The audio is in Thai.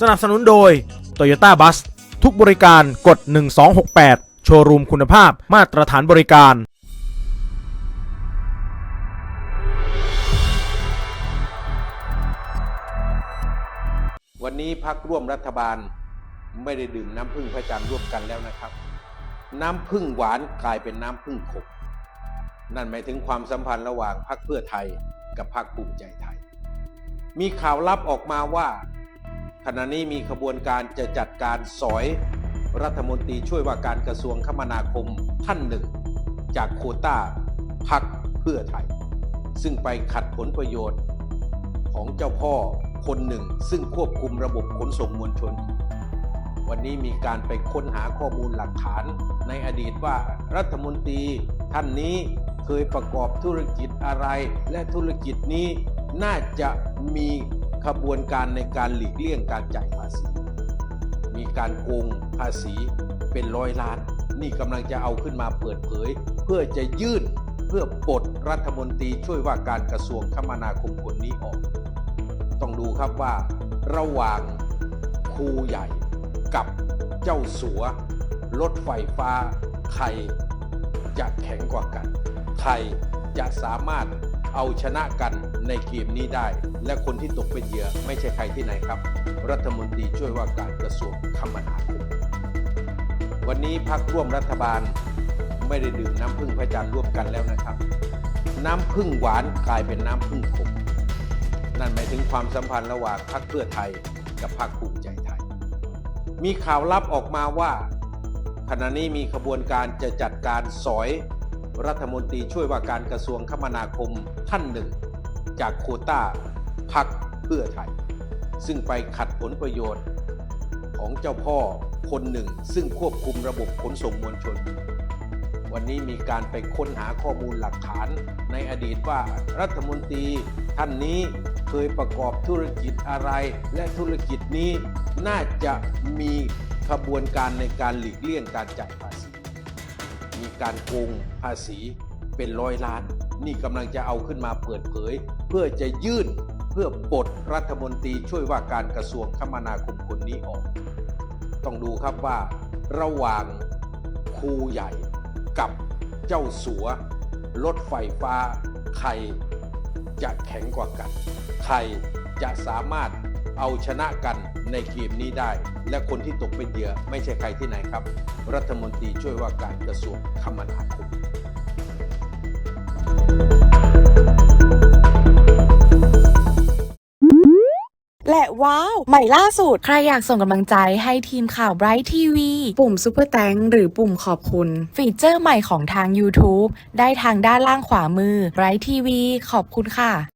สนับสนุนโดย Toyota Bus ทุกบริการกด 1268 โชว์รูมคุณภาพมาตรฐานบริการ วันนี้พักร่วมรัฐบาลไม่ได้ดื่มน้ำพึ่งพระจันทร์ร่วมกันแล้วนะครับ น้ำพึ่งหวานกลายเป็นน้ำพึ่งขมนั่นหมายถึงความสัมพันธ์ระหว่างพรรคเพื่อไทยกับพรรคภูมิใจไทย มีข่าวลับออกมาว่า ขณะนี้มีขบวนการจะจัดการสอยรัฐมนตรีช่วยว่าการกระทรวงคมนาคมท่านหนึ่ง จากโคต้าพรรคเพื่อไทย ซึ่งไปขัดผลประโยชน์ของเจ้าพ่อคนหนึ่ง ซึ่งควบคุมระบบขนส่งมวลชน วันนี้มีการไปค้นหาข้อมูลหลักฐานในอดีตว่ารัฐมนตรีท่านนี้เคยประกอบธุรกิจอะไร และธุรกิจนี้น่าจะมี ขบวนการในการหลีกเลี่ยงการจ่ายภาษี มีการโกงภาษีเป็นร้อยล้าน นี่กำลังจะเอาขึ้นมาเปิดเผย เพื่อจะยื่นเพื่อปลดรัฐมนตรีช่วยว่าการกระทรวงคมนาคมคนนี้ออก ต้องดูครับว่า ระหว่างครูใหญ่กับเจ้าสัวรถไฟฟ้าใครจะแข็งกว่ากัน ใครจะสามารถ เอาชนะกันในเกมนี้ได้ และคนที่ตกเป็นเหยื่อไม่ใช่ใครที่ไหนครับ รัฐมนตรีช่วยว่าการกระทรวงคมนาคมวันนี้พักร่วมรัฐบาลไม่ได้ดื่มน้ำพึ่งพระจันทร์ร่วมกันแล้วนะครับ น้ำพึ่งหวานกลายเป็นน้ำพึ่งขมนั่นหมายถึงความสัมพันธ์ระหว่างพรรคเพื่อไทยกับพรรคภูมิใจไทย มีข่าวลับออกมาว่าขณะนี้มีขบวนการจะจัดการสอย รัฐมนตรีช่วยว่าการกระทรวงคมนาคมท่านหนึ่ง จากโคต้าพรรคเพื่อไทย ซึ่งไปขัดผลประโยชน์ของเจ้าพ่อคนหนึ่ง ซึ่งควบคุมระบบขนส่งมวลชน วันนี้มีการไปค้นหาข้อมูลหลักฐานในอดีตว่ารัฐมนตรีท่านนี้เคยประกอบธุรกิจอะไร และธุรกิจนี้น่าจะมีขบวนการในการหลีกเลี่ยงการจ่ายภา มีการโกงภาษีเป็นร้อยล้าน นี่กำลังจะเอาขึ้นมาเปิดเผย เพื่อจะยื่นเพื่อปลดรัฐมนตรีช่วยว่าการกระทรวงคมนาคมคนนี้ออก ต้องดูครับว่า ระหว่างครูใหญ่กับเจ้าสัวรถไฟฟ้าใครจะแข็งกว่ากัน ใครจะสามารถ เอาชนะกันในเกมนี้ได้ และคนที่ตกเป็นเหยื่อไม่ใช่ใครที่ไหนครับ รัฐมนตรีช่วยว่าการกระทรวงคมนาคมและว้าว ใหม่ล่าสุด ใครอยากส่งกำลังใจให้ทีมข่าว Bright TV ปุ่ม Super t h a n k หรือปุ่มขอบคุณ ฟีเจอร์ใหม่ของทาง YouTube ได้ทางด้านล่างขวามือ Bright TV ขอบคุณค่ะ